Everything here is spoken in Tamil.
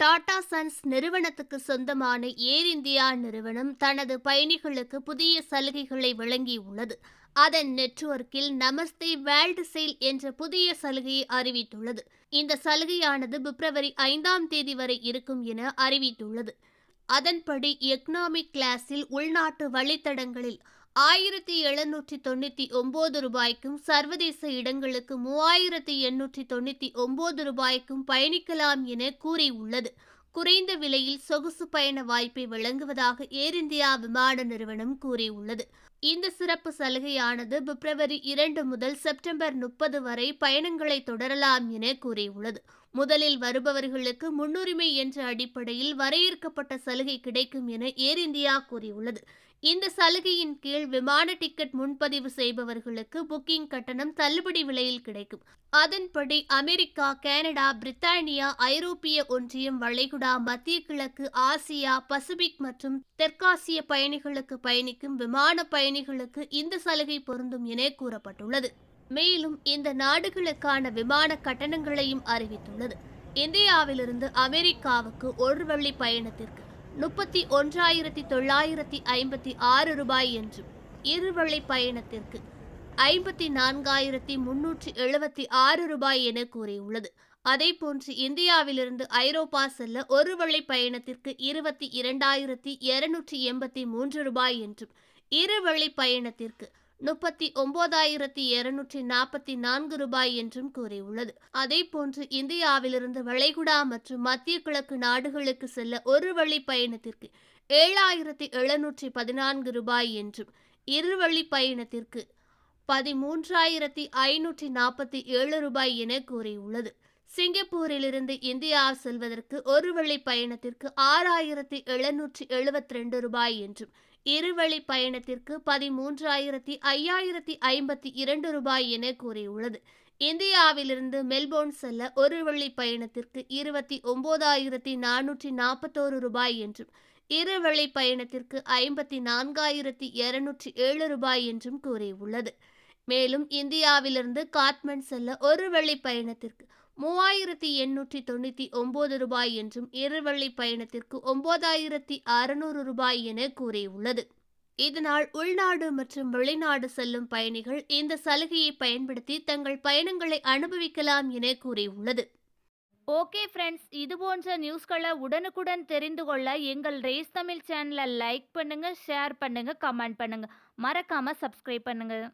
டாடா சன்ஸ் நிறுவனத்துக்கு சொந்தமான ஏர் இந்தியா நிறுவனம் தனது பயணிகளுக்கு புதிய சலுகைகளை வழங்கியுள்ளது. அதன் நெட்வொர்க்கில் நமஸ்தே வேல்டு சேல் என்ற புதிய சலுகையை அறிவித்துள்ளது. இந்த சலுகையானது பிப்ரவரி ஐந்தாம் தேதி வரை இருக்கும் என அறிவித்துள்ளது. அதன்படி எக்கனாமிக் கிளாஸில் உள்நாட்டு வழித்தடங்களில் ஆயிரத்தி எழுநூற்றி தொண்ணூற்றி ஒம்பது ரூபாய்க்கும் சர்வதேச இடங்களுக்கு மூவாயிரத்தி எண்ணூற்றி தொண்ணூற்றி ஒம்பது ரூபாய்க்கும் பயணிக்கலாம் என கூறியுள்ளது. குறைந்த விலையில் சொகுசு பயண வாய்ப்பை வழங்குவதாக ஏர் இந்தியா விமான நிறுவனம் கூறியுள்ளது. இந்த சிறப்பு சலுகையானது பிப்ரவரி இரண்டு முதல் செப்டம்பர் முப்பது வரை பயணங்களை தொடரலாம் என கூறியுள்ளது. முதலில் வருபவர்களுக்கு முன்னுரிமை என்ற அடிப்படையில் வரையறுக்கப்பட்ட சலுகை கிடைக்கும் என ஏர் இந்தியா கூறியுள்ளது. இந்த சலுகையின் கீழ் விமான டிக்கெட் முன்பதிவு செய்பவர்களுக்கு புக்கிங் கட்டணம் தள்ளுபடி விலையில் கிடைக்கும். அதன்படி அமெரிக்கா கனடா பிரித்தானியா ஐரோப்பிய ஒன்றியம் வளைகுடா மத்திய கிழக்கு ஆசியா பசிபிக் மற்றும் தெற்காசிய பயணிகளுக்கு பயணிக்கும் விமான பயணிகளுக்கு இந்த சலுகை பொருந்தும் என கூறப்பட்டுள்ளது. மேலும் இந்த நாடுகளுக்கான விமான கட்டணங்களையும் அறிவித்துள்ளது. இந்தியாவிலிருந்து அமெரிக்காவுக்கு ஒரு வழி பயணத்திற்கு முப்பத்தி ஒன்றாயிரத்தி தொள்ளாயிரத்தி ஐம்பத்தி ஆறு ரூபாய் என்றும் இருவழி பயணத்திற்கு ஐம்பத்தி நான்காயிரத்தி முன்னூற்றி எழுபத்தி ஆறு ரூபாய் என கூறியுள்ளது. அதேபோன்று இந்தியாவிலிருந்து ஐரோப்பா செல்ல ஒரு வழி பயணத்திற்கு இருபத்தி இரண்டாயிரத்தி இருநூற்றி எண்பத்தி மூன்று ரூபாய் என்றும் இரு வழி பயணத்திற்கு முப்பத்தி ஒன்பதாயிரத்தி இருநூற்றி நாற்பத்தி நான்கு ரூபாய் என்றும் கூறியுள்ளது. அதேபோன்று இந்தியாவிலிருந்து வளைகுடா மற்றும் மத்திய கிழக்கு நாடுகளுக்கு செல்ல ஒரு வழி பயணத்திற்கு ஏழாயிரத்தி எழுநூற்றி பதினான்கு ரூபாய் என்றும் இருவழி பயணத்திற்கு பதிமூன்றாயிரத்தி ஐநூற்றி நாற்பத்தி ஏழு ரூபாய் என கூறியுள்ளது. சிங்கப்பூரிலிருந்து இந்தியா செல்வதற்கு ஒரு வழி பயணத்திற்கு ஆறாயிரத்தி எழுநூற்றி எழுபத்தி ரெண்டு ரூபாய் என்றும் இருவழி பயணத்திற்கு பதிமூன்றாயிரத்தி ஐயாயிரத்தி ஐம்பத்தி இரண்டு ரூபாய் என கூறியுள்ளது. இந்தியாவிலிருந்து மெல்போர்ன் செல்ல ஒரு வழி பயணத்திற்கு இருபத்தி ஒன்பதாயிரத்தி நானூற்றி நாற்பத்தோரு ரூபாய் என்றும் இரு வழி பயணத்திற்கு ஐம்பத்தி நான்காயிரத்தி இருநூற்றி ஏழு ரூபாய் என்றும் கூறியுள்ளது. மேலும் இந்தியாவிலிருந்து காட்மண்ட் செல்ல ஒரு வழி பயணத்திற்கு மூவாயிரத்தி எண்ணூற்றி தொண்ணூற்றி ஒம்பது ரூபாய் என்றும் இருவள்ளி பயணத்திற்கு ஒன்பதாயிரத்தி அறுநூறு ரூபாய் என கூறியுள்ளது. இதனால் உள்நாடு மற்றும் வெளிநாடு செல்லும் பயணிகள் இந்த சலுகையை பயன்படுத்தி தங்கள் பயணங்களை அனுபவிக்கலாம் என கூறியுள்ளது. ஓகே ஃப்ரெண்ட்ஸ் இது போன்ற நியூஸ்களை உடனுக்குடன் தெரிந்து கொள்ள எங்கள் ரேஸ் தமிழ் சேனலை லைக் பண்ணுங்கள் ஷேர் பண்ணுங்கள் கமெண்ட் பண்ணுங்கள் மறக்காமல் சப்ஸ்கிரைப் பண்ணுங்கள்